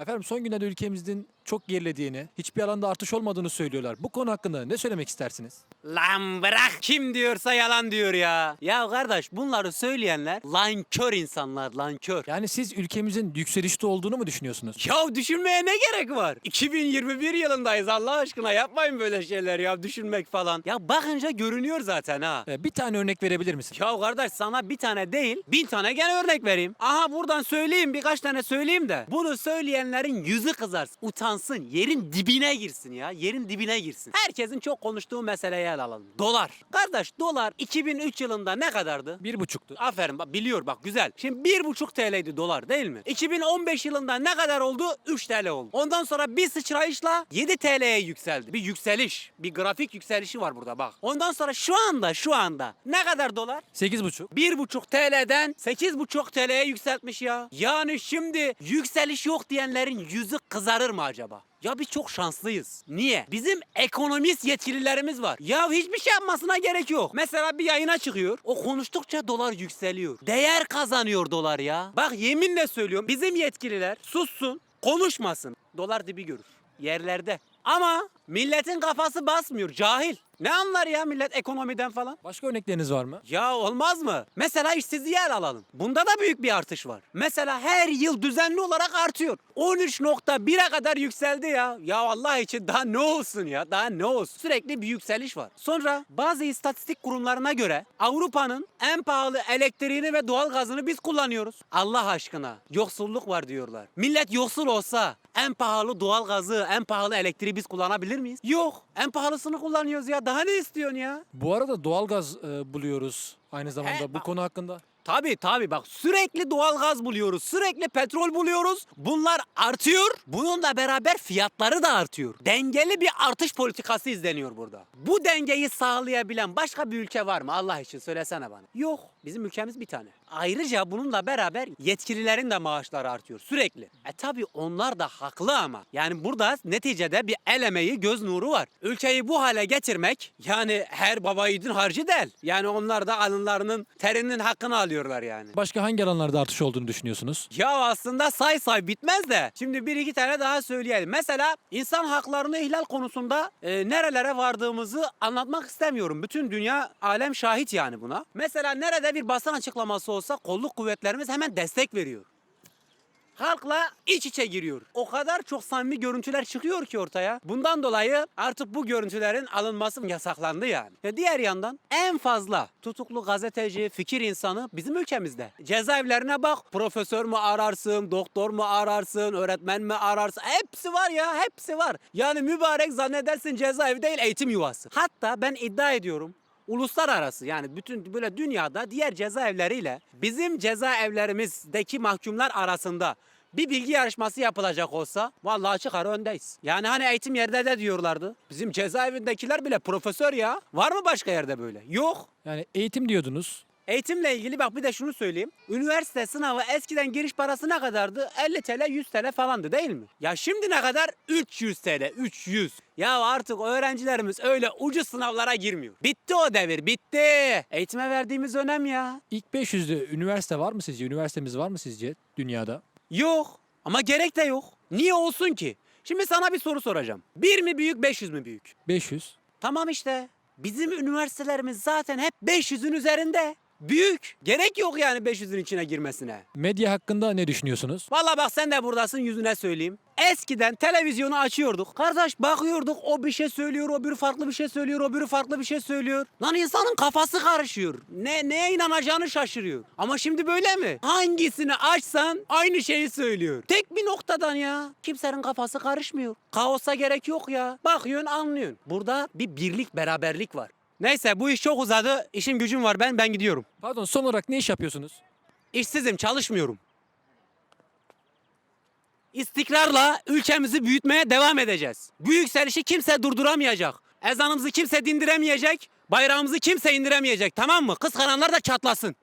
Efendim son günlerde ülkemizin çok gerilediğini, hiçbir alanda artış olmadığını söylüyorlar. Bu konu hakkında ne söylemek istersiniz? Lan bırak kim diyorsa yalan diyor ya. Ya kardeş bunları söyleyenler lankör insanlar lankör. Yani siz ülkemizin yükselişte olduğunu mu düşünüyorsunuz? Ya düşünmeye ne gerek var? 2021 yılındayız Allah aşkına yapmayın böyle şeyler ya düşünmek falan. Ya bakınca görünüyor zaten ha. Ee, bir tane örnek verebilir misin? Ya kardeş sana bir tane değil bin tane gene örnek vereyim. Aha buradan söyleyeyim birkaç tane söyleyeyim de. Bunu söyleyenlerin yüzü kızarsın. Utansın yerin dibine girsin ya yerin dibine girsin. Herkesin çok konuştuğu meseleye el alalım. Dolar. Kardeş dolar 2003 yılında ne kadardı? Bir buçuktu. Aferin bak biliyor bak güzel. Şimdi bir buçuk TL'ydi dolar değil mi? 2015 yılında ne kadar oldu? 3 TL oldu. Ondan sonra bir sıçrayışla 7 TL'ye yükseldi. Bir yükseliş. Bir grafik yükselişi var burada bak. Ondan sonra şu anda şu anda ne kadar dolar? Sekiz buçuk. 1,5 TL'den 8,5 TL'ye yükseltmiş ya. Yani şimdi yükseliş yok diyenlerin yüzü kızarır mı acaba? Ya biz çok şanslıyız. Niye? Bizim ekonomist yetkililerimiz var. Ya hiçbir şey yapmasına gerek yok. Mesela bir yayına çıkıyor. O konuştukça dolar yükseliyor. Değer kazanıyor dolar ya. Bak yeminle söylüyorum. Bizim yetkililer sussun, konuşmasın. Dolar dibi görür. Yerlerde. Ama milletin kafası basmıyor. Cahil. Ne anlar ya millet ekonomiden falan? Başka örnekleriniz var mı? Ya olmaz mı? Mesela işsizliği el alalım. Bunda da büyük bir artış var. Mesela her yıl düzenli olarak artıyor. 13.1'e kadar yükseldi ya. Ya Allah için daha ne olsun ya? Daha ne olsun? Sürekli bir yükseliş var. Sonra bazı istatistik kurumlarına göre Avrupa'nın en pahalı elektriğini ve doğalgazını biz kullanıyoruz. Allah aşkına yoksulluk var diyorlar. Millet yoksul olsa en pahalı doğalgazı, en pahalı elektriği biz kullanabilir miyiz? Yok. En pahalısını kullanıyoruz ya. Daha ne istiyorsun ya? Bu arada doğalgaz e, buluyoruz aynı zamanda He, bu bak- konu hakkında. Tabii tabii bak sürekli doğal gaz buluyoruz. Sürekli petrol buluyoruz. Bunlar artıyor. Bununla beraber fiyatları da artıyor. Dengeli bir artış politikası izleniyor burada. Bu dengeyi sağlayabilen başka bir ülke var mı? Allah için söylesene bana. Yok. Bizim ülkemiz bir tane. Ayrıca bununla beraber yetkililerin de maaşları artıyor sürekli. E tabii onlar da haklı ama. Yani burada neticede bir el emeği, göz nuru var. Ülkeyi bu hale getirmek yani her baba yiğidin harcı değil. Yani onlar da alınlarının terinin hakkını alıyorlar yani. Başka hangi alanlarda artış olduğunu düşünüyorsunuz? Ya aslında say say bitmez de. Şimdi bir iki tane daha söyleyelim. Mesela insan haklarını ihlal konusunda e, nerelere vardığımızı anlatmak istemiyorum. Bütün dünya alem şahit yani buna. Mesela nerede bir basın açıklaması olsa kolluk kuvvetlerimiz hemen destek veriyor. Halkla iç içe giriyor. O kadar çok samimi görüntüler çıkıyor ki ortaya. Bundan dolayı artık bu görüntülerin alınması yasaklandı yani. Ve diğer yandan en fazla tutuklu gazeteci, fikir insanı bizim ülkemizde. Cezaevlerine bak. Profesör mü ararsın, doktor mu ararsın, öğretmen mi ararsın? Hepsi var ya, hepsi var. Yani mübarek zannedersin cezaevi değil eğitim yuvası. Hatta ben iddia ediyorum uluslararası yani bütün böyle dünyada diğer cezaevleriyle bizim cezaevlerimizdeki mahkumlar arasında bir bilgi yarışması yapılacak olsa vallahi çıkar öndeyiz. Yani hani eğitim yerde de diyorlardı. Bizim cezaevindekiler bile profesör ya. Var mı başka yerde böyle? Yok. Yani eğitim diyordunuz. Eğitimle ilgili bak bir de şunu söyleyeyim. Üniversite sınavı eskiden giriş parası ne kadardı? 50 TL 100 TL falandı değil mi? Ya şimdi ne kadar? 300 TL 300. Ya artık öğrencilerimiz öyle ucuz sınavlara girmiyor. Bitti o devir bitti. Eğitime verdiğimiz önem ya. İlk 500'de üniversite var mı sizce? Üniversitemiz var mı sizce dünyada? Yok ama gerek de yok. Niye olsun ki? Şimdi sana bir soru soracağım. 1 mi büyük 500 mü büyük? 500. Tamam işte. Bizim üniversitelerimiz zaten hep 500'ün üzerinde. Büyük. Gerek yok yani 500'ün içine girmesine. Medya hakkında ne düşünüyorsunuz? Valla bak sen de buradasın yüzüne söyleyeyim. Eskiden televizyonu açıyorduk. Kardeş bakıyorduk o bir şey söylüyor, o biri farklı bir şey söylüyor, o biri farklı bir şey söylüyor. Lan insanın kafası karışıyor. Ne neye inanacağını şaşırıyor. Ama şimdi böyle mi? Hangisini açsan aynı şeyi söylüyor. Tek bir noktadan ya. Kimsenin kafası karışmıyor. Kaosa gerek yok ya. Bakıyorsun anlıyorsun. Burada bir birlik, beraberlik var. Neyse bu iş çok uzadı. İşim gücüm var ben ben gidiyorum. Pardon son olarak ne iş yapıyorsunuz? İşsizim, çalışmıyorum. İstikrarla ülkemizi büyütmeye devam edeceğiz. Bu yükselişi kimse durduramayacak. Ezanımızı kimse dindiremeyecek. Bayrağımızı kimse indiremeyecek tamam mı? Kıskaranlar da çatlasın.